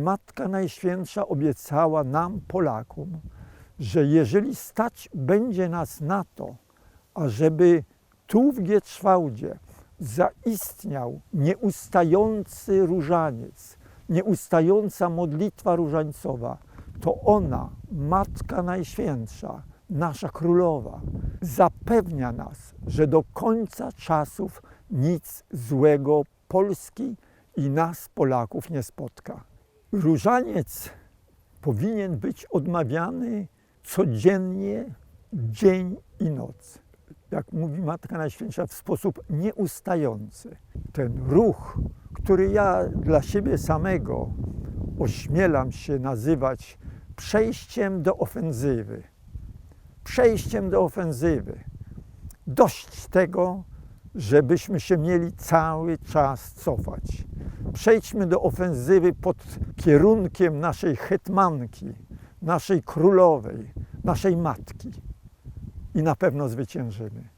Matka Najświętsza obiecała nam, Polakom, że jeżeli stać będzie nas na to, ażeby tu w Gietrzwałdzie zaistniał nieustający różaniec, nieustająca modlitwa różańcowa, to ona, Matka Najświętsza, nasza Królowa, zapewnia nas, że do końca czasów nic złego Polski i nas, Polaków, nie spotka. Różaniec powinien odmawiany odmawiany codziennie, dzień i noc. Jak mówi Matka Najświętsza, w sposób nieustający. Ten ruch, który ja dla siebie samego ośmielam się nazywać przejściem do ofensywy. Przejściem do ofensywy. Dość tego, żebyśmy się mieli cały czas cofać. Przejdźmy do ofensywy pod kierunkiem naszej hetmanki, naszej królowej, naszej matki i na pewno zwyciężymy.